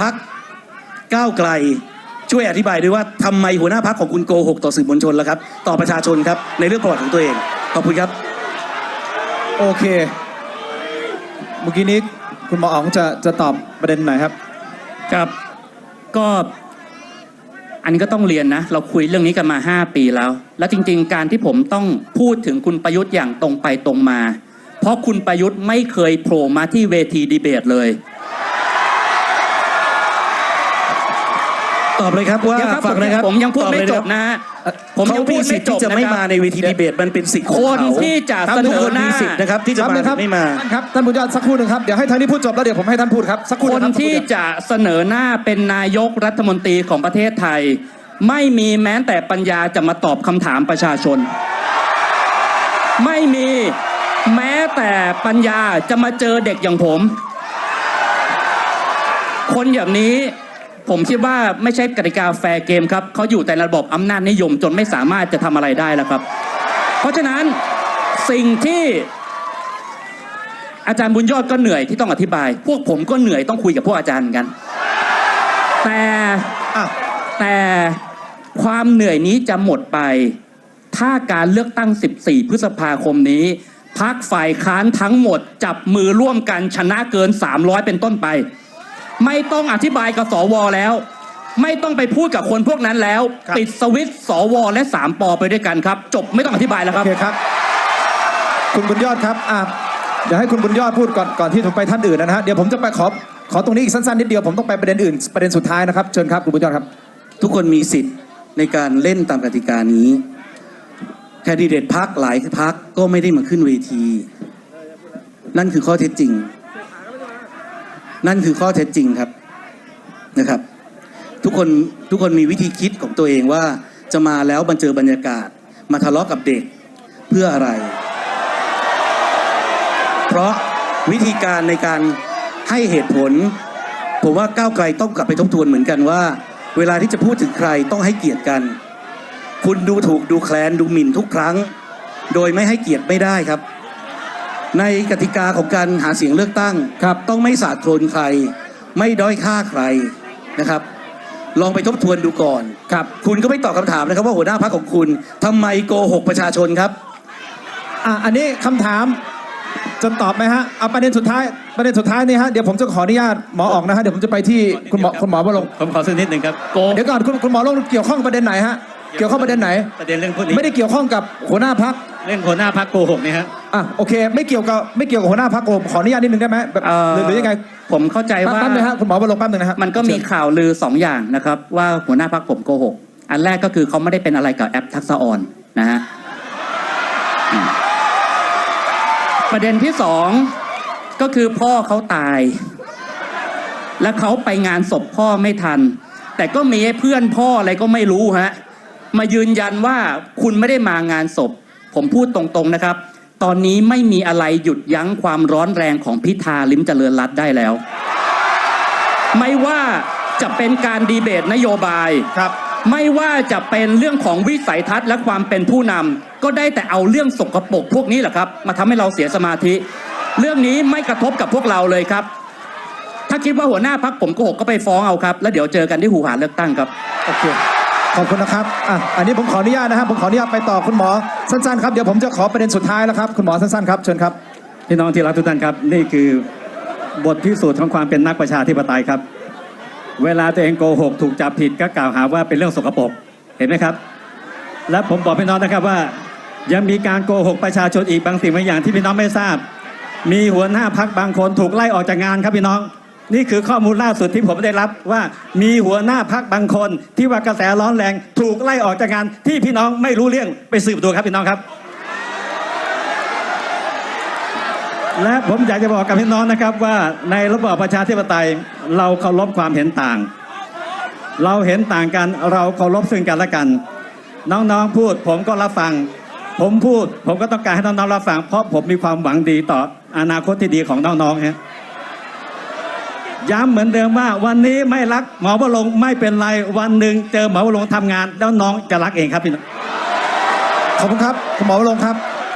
พักก้าวไกลช่วยอธิบายด้วยว่าทำไมหัวหน้าพักของคุณโกหกต่อสื่อมวลชนแล้วครับ ต่อประชาชนครับ ในเรื่องประวัติของตัวเอง ขอบคุณครับ โอเค เมื่อกี้นี้คุณหมออ๋องจะจะตอบประเด็นไหนครับ ครับ ก็อันนี้ก็ต้องเรียนนะ เราคุยเรื่องนี้กันมา 5 ปีแล้ว แล้วจริง ๆ การที่ผมต้องพูดถึงคุณประยุทธ์อย่างตรงไปตรงมา เพราะคุณประยุทธ์ไม่เคยโผล่มาที่เวทีดีเบตเลย ตอบเลยครับว่าเดี๋ยวครับฟังนะครับผมยังพูดตอบไม่เลยจครับนะฮะผมเขายังพูมีดสิไม่ทธิ์จที่บจะนะไม่คมารับในเวทีดีเบตมันเป็นสิทธิ์ของคนเขาที่จะครับเสนทุกอคนหน้า มีสิทธิ์นะครับที่จะครับมาเลยครับไม่มา ท่านครับท่านบุญยอดสักครู่หนึ่งครับเดี๋ยวให้ทางนี้พูดจบแล้วเดี๋ยวผมให้ท่านพูดครับสักครู่คนนะครับที่จะเสนอหน้าเป็นนายกรัฐมนตรีของประเทศไทย ไม่มีแม้แต่ปัญญาจะมาตอบคำถามประชาชน ไม่มีแม้แต่ปัญญาจะมาเจอเด็กอย่างผม คนอย่างนี้ ผมคิดว่าไม่ใช่กติกาแฟร์เกมครับเขาอยู่แต่ระบบอำนาจนิยมจนไม่สามารถจะทำอะไรได้แล้วครับ เพราะฉะนั้นสิ่งที่อาจารย์บุญยอดก็เหนื่อยที่ต้องอธิบาย พวกผมก็เหนื่อยต้องคุยกับพวกอาจารย์เหมือนกัน แต่อะแต่ความเหนื่อยนี้จะหมดไป ถ้าการเลือกตั้ง 14 พฤษภาคมนี้พักฝ่ายค้านทั้งหมดจับมือร่วมกันชนะเกิน 300 เป็นต้นไป ไม่ต้องอธิบายกับสวแล้ว ไม่ต้องไปพูดกับคนพวกนั้นแล้ว ครับ ปิดสวิตช์สวและ3ปอไปด้วยกันครับ จบไม่ต้องอธิบายแล้วคโอรับ เคครับ คุณบุญยอดครับอะเดี๋ยวให้คุณบุญยอดพูดก่อนก่อนที่ผมไปท่านอื่นนะฮะเดี๋ยวผมจะไปขอขอตรงนี้อีกสั้นๆนิดเดียวผมต้องไปประเด็นอื่นประเด็นสุดท้ายนะครับเชิญครับคุณบุญยอดครับ ทุกคนมีสิทธิ์ในการเล่นตามกติกานี้ แคนดิเดตพักหลายพักก็ไม่ได้มาขึ้นเวที นั่นคือข้อเท็จจริง นั่นคือข้อเท็จจริงครับนะครับ ทุกคนทุกคนมีวิธีคิดของตัวเองว่าจะมาแล้วบันเจอบรรยากาศ มาทะเลาะกับเด็กเพื่ออะไร เพราะวิธีการในการให้เหตุผล ผมว่าก้าวไกลต้องกลับไปทบทวนเหมือนกันว่า เวลาที่จะพูดถึงใครต้องให้เกียรติกัน คุณดูถูกดูแคลนดูหมิ่นทุกครั้ง โดยไม่ให้เกียรติไม่ได้ครับ ในกติกาของการหาเสียงเลือกตั้งครับต้องไม่สาดโคลนใคร ไม่ด้อยค่าใครนะครับ ลองไปทบทวนดูก่อนครับคุณก็ไม่ตอบคำถามนะครับว่าหัวหน้าพรรคของคุณทำไมโกหกประชาชนครับ อะอันนี้คำถามจะตอบไหมฮะเอาประเด็นสุดท้ายประเด็นสุดท้ายนี่ฮะเดี๋ยวผมจะขออนุญาตหมอออกนะฮะเดี๋ยวผมจะไปที่คุณหมอคุณหมอวรงค์ผมขอสักนิดหนึ่งครับโกเดี๋ยวก่อนคุณคุณหมอวรงค์เกี่ยวข้องประเด็นไหนฮะ เกี่ยวข้องประเด็นไหน ประเด็นเรื่องพวกนี้ไม่ได้เกี่ยวข้องกับหัวหน้าพักเรื่องหัวหน้าพักโกหกเนี่ยฮะอะโอเค ไม่เกี่ยวกับไม่เกี่ยวกับหัวหน้าพักผมขออนุญาตนิดนึงได้ไหมแบบเอ่อหรือหรือยังไงผมเข้าใจแป๊บว่าแป๊บนึงฮะคุณหมอวรงค์แป๊บนึงนะฮะมันก็มีเชิญข่าวลือสองอย่างนะครับ ว่าหัวหน้าพักผมโกหกอันแรกก็คือเขาไม่ได้เป็นอะไรกับแอปทักษะออนนะฮะอืมประเด็นที่สองก็คือพ่อเขาตาย และเขาไปงานศพพ่อไม่ทัน แต่ก็มีเพื่อนพ่ออะไรก็ไม่รู้ฮะ มายืนยันว่าคุณไม่ได้มางานศพ ผมพูดตรงๆนะครับ ตอนนี้ไม่มีอะไรหยุดยั้งความร้อนแรงของพิธาลิมเจริญรัตน์ได้แล้ว ไม่ว่าจะเป็นการดีเบตนโยบายครับ ไม่ว่าจะเป็นเรื่องของวิสัยทัศน์และความเป็นผู้นำก็ได้แต่เอาเรื่องสกปรกพวกนี้แหละครับ มาทำให้เราเสียสมาธิ เรื่องนี้ไม่กระทบกับพวกเราเลยครับ ถ้าคิดว่าหัวหน้าพักผมโกหกก็ไปฟ้องเอาครับ แล้วเดี๋ยวเจอกันที่หูหาเลือกตั้งครับโอเค ขอบคุณนะครับอะอันนี้ผมขออนุญาตนะครับผมขออนุญาตไปต่อคุณหมอสั้นๆครับเดี๋ยวผมจะขอประเด็นสุดท้ายแล้วครับคุณหมอสั้นๆครับเชิญครับ พี่น้องที่รักทุกท่านครับ นี่คือบทพิสูจน์ของความเป็นนักประชาธิปไตยครับ เวลาตัวเองโกหกถูกจับผิดก็กล่าวหาว่าเป็นเรื่องสกปรกเห็นไหมครับ และผมบอกพี่น้องนะครับว่า ยังมีการโกหกประชาชนอีกบางสิ่งบางอย่างที่พี่น้องไม่ทราบ มีหัวหน้าพักบางคนถูกไล่ออกจากงานครับพี่น้อง นี่คือข้อมูลล่าสุดที่ผมได้รับว่ามีหัวหน้าพักบางคน ที่ว่ากระแสร้อนแรง ถูกไล่ออกจากงานที่พี่น้องไม่รู้เรื่องไปสืบดูครับพี่น้องครับ และผมอยากจะบอกกับพี่น้องนะครับว่าในระบอบประชาธิปไตยเราเคารพความเห็นต่าง เราเห็นต่างกันเราเคารพซึ่งกันและกัน น้องๆพูดผมก็รับฟัง ผมพูดผมก็ต้องการให้น้องๆรับฟังเพราะผมมีความหวังดีต่ออนาคตที่ดีของน้องๆฮะ ย้ำเหมือนเดิมว่าวันนี้ไม่รักหมอวรงไม่เป็นไรวันหนึ่งเจอหมอวรงค์ทำงาน แล้วน้องจะรักเองครับพี่น้องขอบคุณครับคุณหมอวรงครับ